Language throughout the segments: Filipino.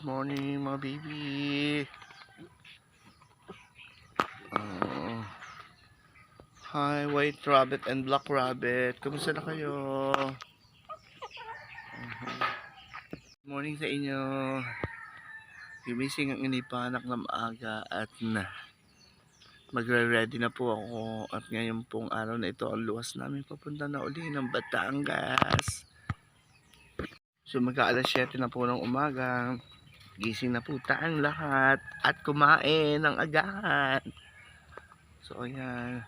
Morning mga baby. Oh. Hi, white rabbit and black rabbit. Kumusta na kayo? Good morning sa inyo. Gimising ang inipanak na maaga at na magre-ready na po ako at ngayon pong araw na ito ang luwas namin papunta na uli ng Batangas. So magka-alas 7 na po ng umaga. Gising na po tayong lahat at kumain ng agahan. So ayan.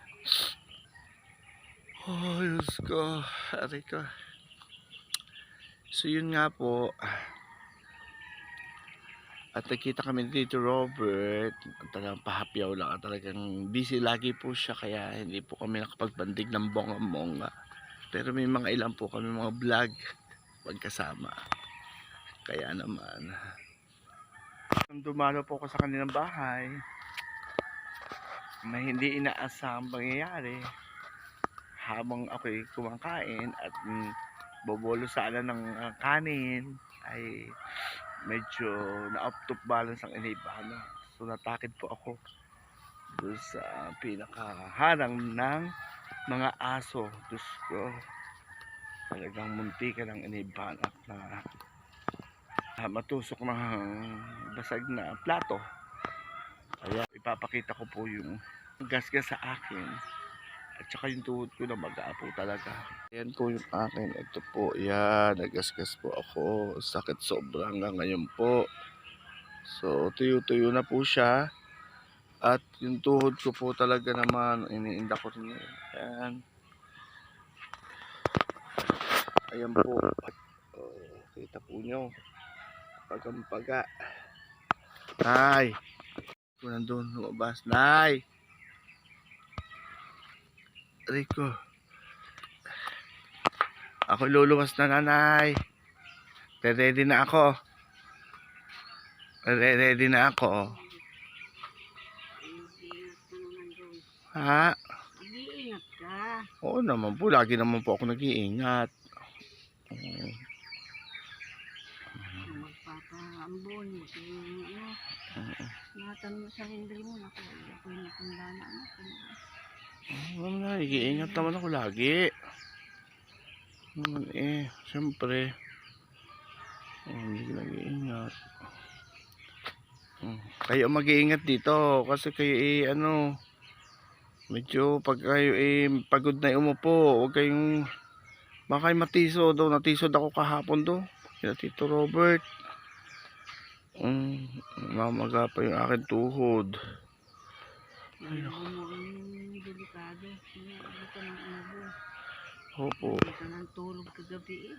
Oh, Diyos ko. Aray ko. So yun nga po. At nakita kami dito Robert. Talagang pahapyaw lang. Talagang busy lagi po siya. Kaya hindi po kami nakapagbandig ng bonga-bonga. Pero may mga ilan po kami mga vlog magkasama. Kaya naman. Nung dumalo po ako sa kanilang bahay, may hindi inaasahang pangyayari habang ako'y kumakain at mm, bobolo sana ng ah, kanin ay medyo na-up to balance ang inibano. So natakid po ako doon sa pinakaharang ng mga aso. Diyos ko talagang munti ka ng inibanat na ah, matusok ng basag na plato. Kaya ipapakita ko po yung gasgas sa akin at saka yung tuhod ko na mag-aapo talaga. Yan po yung akin. Ito po, yan. Nagasgas po ako. Sakit sobra hanggang ngayon po. So, tuyo-tuyo na po siya. At yung tuhod ko po talaga naman, iniinda ko rin yun. Yan. Ayan po. Oh, kita po nyo. Pagampaga. Nay. Kung nandun, lumabas. Nay. Rico. Ako luluwas na nanay. Ready na ako. Ready na ako. Ha? Mag-iingat ka. Oo naman po. Lagi naman po ako nag-iingat. Mm. Yung ano, Oo. ingatan mo sa hindi mo. Naku, ako yung natanda na anak. Oo na, nag-iingat naman ako lagi. Naman eh, siyempre. Oh, hindi ko nag-iingat. Kayo mag-iingat dito kasi kayo eh ano medyo pag kayo eh pagod na umupo huwag kayong baka kayo matisod daw natisod ako kahapon do kina Tito Robert mm, mamaga pa yung akin tuhod Ay, delikado. Hindi ka ng ubo. opo Hindi ka ng tulog kagabi eh.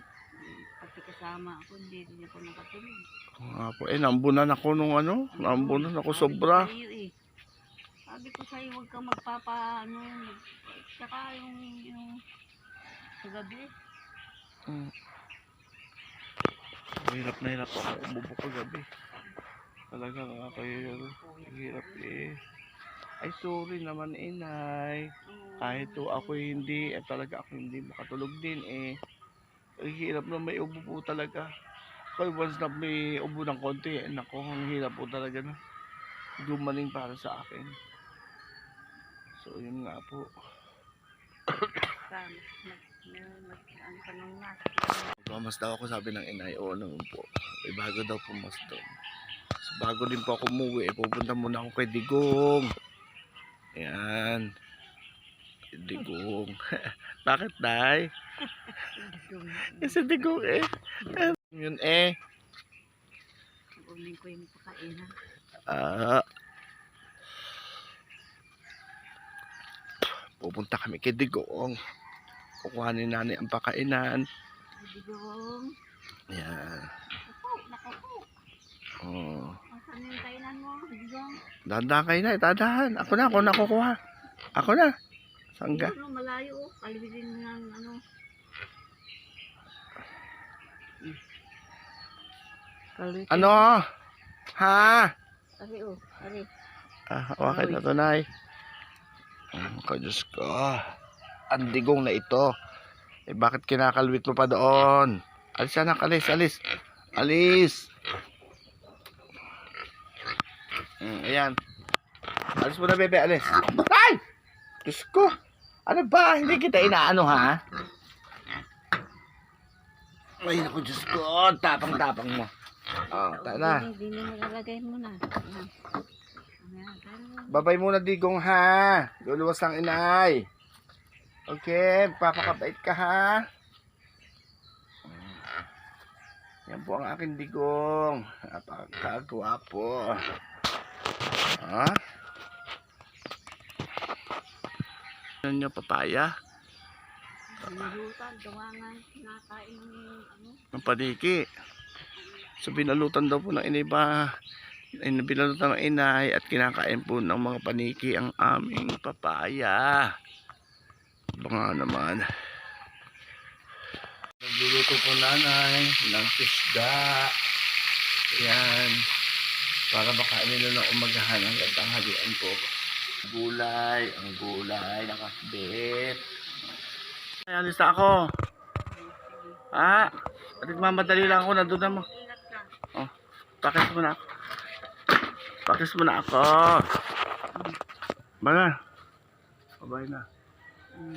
Pati kasama ako, hindi rin ako nakatulog. Oo nga po. Eh, nambunan ako nung ano. Nambunan ako sobra. Sabi ko sa'yo eh. Sabi ko sa'yo, huwag kang magpapa, ano, tsaka yung, yung, kagabi. Mm. Hirap na hirap ako. Umubo ko gabi. Talaga nga kayo yun. Hirap eh. Ay, sorry naman inay. Kahit to ako hindi, eh talaga ako hindi makatulog din eh. Ang hirap na may ubo po talaga. Kaya once na may ubo ng konti, eh, nako, ang hirap po talaga na. Gumaling para sa akin. So, yun nga po. Ka, mag, mag, ang tanong nga. Pumas daw ako sabi ng inay, oo naman po. May bago daw pumas doon. Bago din po ako umuwi, eh, pupunta muna ako kay Digong. Ayan. Digong. Bakit, Day? Kasi Digong eh. Eh, Yun eh. Uling ko yung pakain ha. Ah. pupunta kami kay Digong. Kukuhanin namin ang pakainan. Digong. Ayan. Ako, nakapo. Oh. Asan yung kainan mo, Dahan kayo na, dahan. Ako na, ako na kukuha. Ako na. Sangga. Ano, malayo oh. Kalibitin ng ano. Kalibitin. Ano? Ha? Ari oh, ari. Ah, hawakan na to, Nay. Ang ko, Diyos ko. Ang digong na ito. Eh, bakit kinakalwit mo pa doon? Alis anak, alis, alis. Alis. Mm, ayan. Alis mo na, bebe. Alis. Ay! Diyos ko. Ano ba? Hindi kita inaano, ha? Ay, naku, Diyos ko. Tapang-tapang mo. Oh, tara. Hindi na nalalagay mo na. Babay muna, Digong, ha? Luluwas ang inay. Okay, papakabait ka, ha? Yan po ang aking digong. Napakagwapo. Ha? Ano nyo, papaya? Binurutan, duwangan, kinakain ng ano. Ng paniki. So, binalutan daw po ng inay ba? Ay, binalutan ng inay at kinakain po ng mga paniki ang aming papaya. Baka naman. Nagluluto po nanay ng pisda. Ayan. Para makain nila ng umagahan hanggang tanghalian po. Gulay, ang gulay, nakakbit. Ay, alis na ako. Ah, nagmamadali lang ako, nandun na mo. Ka. Pakis mo na ako. Pakis mo na ako. Bala. Babay na.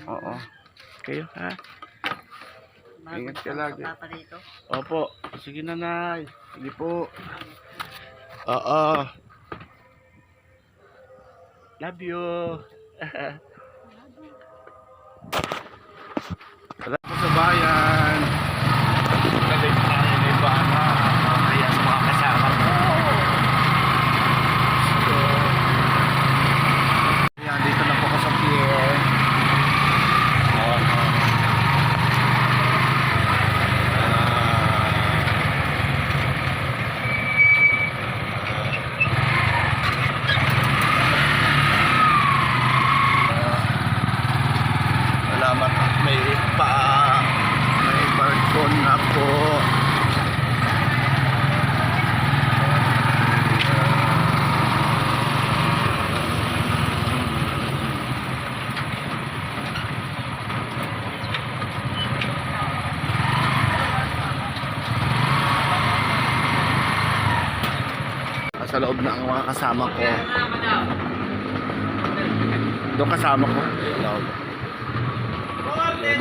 Oo. Kayo ha? Ingat ka lagi. Opo. Sige nanay. Sige po. Oo. Love you. Tara sa bayan. Galing tayo ni Bana. Kaya sa mga kasama ko. So, yan, dito na po ako sa pier. Oo. Salamat at may pa may balkon na po. Sa loob na ang mga kasama ko. Doon kasama ko. Loob.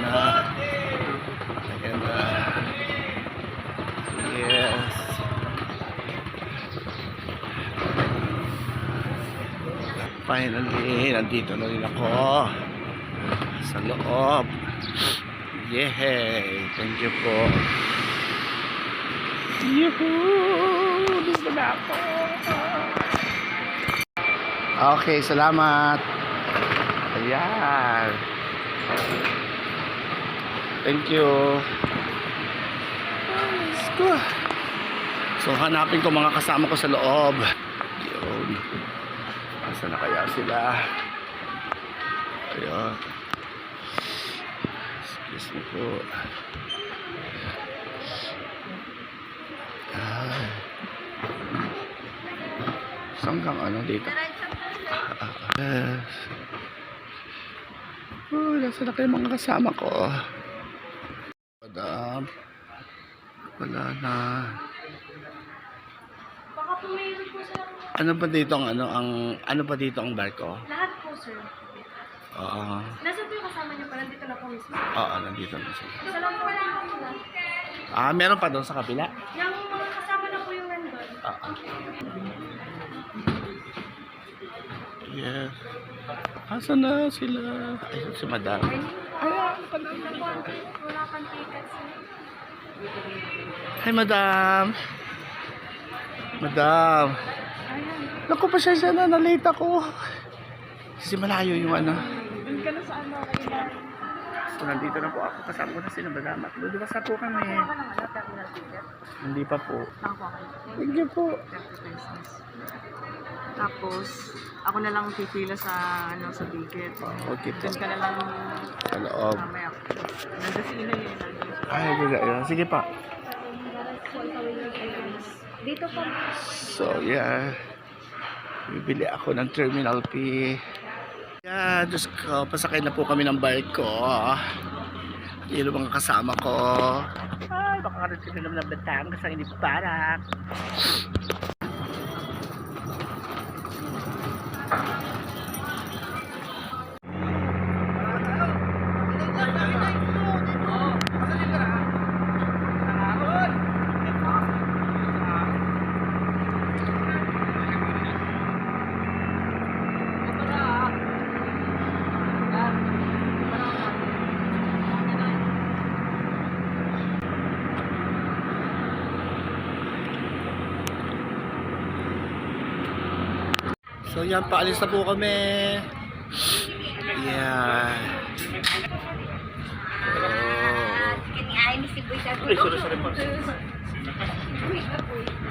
Na. Ayan na. Yes. Finally, nandito na rin ako. Sa loob. Yay! Thank you po. Yuhuu! Dito na ako. Okay, salamat. Ayan. Thank you. Let's go. So, hanapin ko mga kasama ko sa loob. Yun. Asa na kaya sila? Ayun. Excuse me po. Ay. Saan kang ano dito? Yes. Oh, nasa na kayo mga kasama ko? Madam. Wala na. Baka po mayroon po sa Ano ba dito ang ano ang ano ba dito ang barko? lahat po, sir. Oo. Nasa po yung kasama niyo pa? Nandito na po mismo. Oo, nandito na siya. Sa lang po wala po sila. Ah, meron pa doon sa kabila? Yung mga kasama na po yung nandun. Oo. Yes. Asa na sila? Ayun si madam. Hi, madam. Madam. Naku, pasensya na, nalate ako. Kasi malayo yung ano. Doon ka na sa ano. So, nandito na po ako. Kasama ko na si madam. At luluwas na po kami. Hindi pa po. Thank you po. 30 pesos. Tapos, ako na lang pipila sa ano sa ticket. Okay po. Doon ka na lang Sa loob. mamaya. Nandun si yun. Ay, good. Ayun. Sige pa. Dito po. So, yeah. Bibili ako ng terminal fee. Yeah, Diyos ko, pasakay na po kami ng barko. Yun ang mga kasama ko. Ay, baka rin sila naman ng Batangas ang iniparak. So yan, paalis na po kami. Yan. Oh.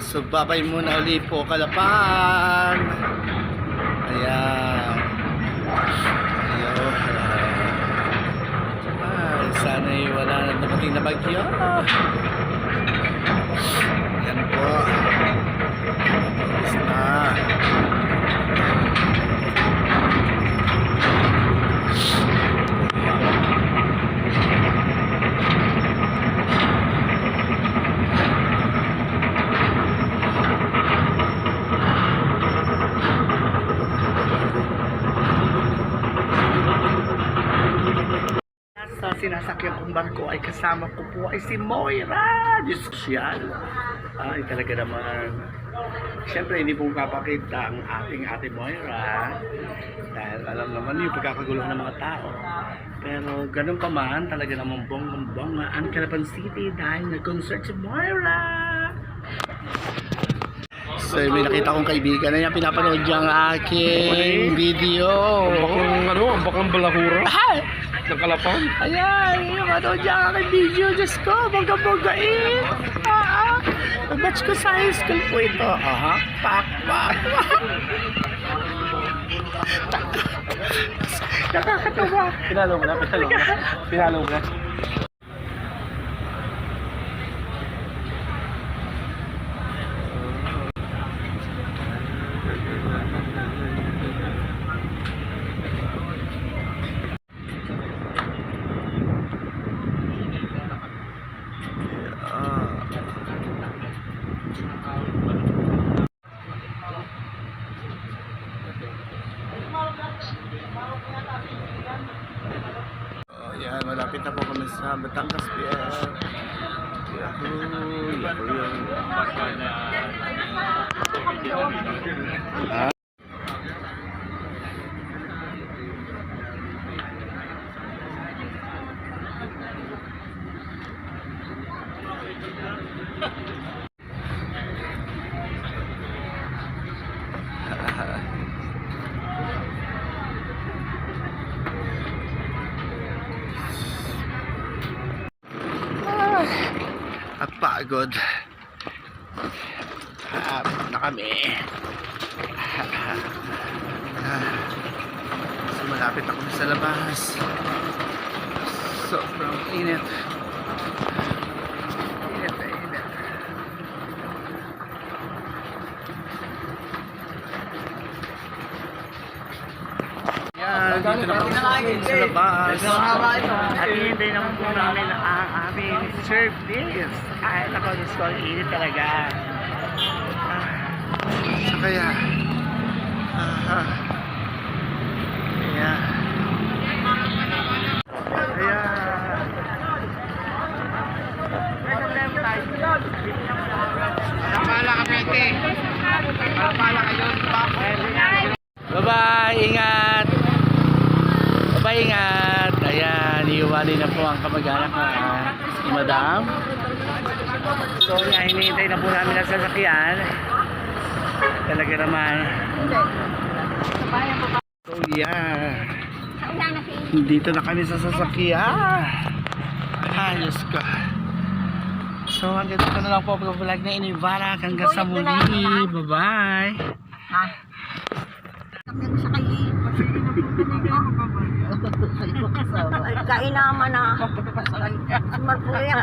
So babay muna uli po Kalapan. Ayan. Ayun. Ay, sana'y wala na dumating na bagyo. Yan po. Tapos na. Kong barko ay kasama ko po ay si Moira. Diyos ko. Ay talaga naman. Siyempre hindi po papakita ang ating ate Moira. Dahil alam naman yung pagkakaguluhan ng mga tao. Pero ganun pa man, talaga namang bonggang-bonga ang Calapan City dahil nag-concert si Moira. So may nakita kong kaibigan na yan pinapanood niya ang aking video. Bakang ano, bakang balahura Ah! ng kalapan. Ayan, yung ano dyan ang aking video. Diyos ko, bongga-bonggain. Ah, ah. Nag-match ko sa high school po ito. Aha, pak, pak. Nakakatawa. Pinalo mo na, pinalo mo na. Pinalo mo na. Oh, yan, malapit na po kami sa Batangas Pier. Yahoo! Yahoo! Ha? Pagod. Hapit na kami. So malapit kami sa labas. Sobrang. Init na init. Yan, dito na kami sa labas. At hinihintay naman po namin ang aming service. Ay, nako, Diyos ko, ang init talaga. Ah, so kaya, aha, kaya, kaya. Bye-bye, ingat. Bye, ingat. Ayan, iuwali na po ang kamag-anak na ni Madam. So, nga, hinihintay na po namin ang sasakyan. Talaga naman. So, yeah. Dito na kami sa sasakyan. Ayos ko. So, hanggang dito na lang po ang vlog na inibara. Hanggang sa muli. Bye-bye. Kainaman na. Marpuya.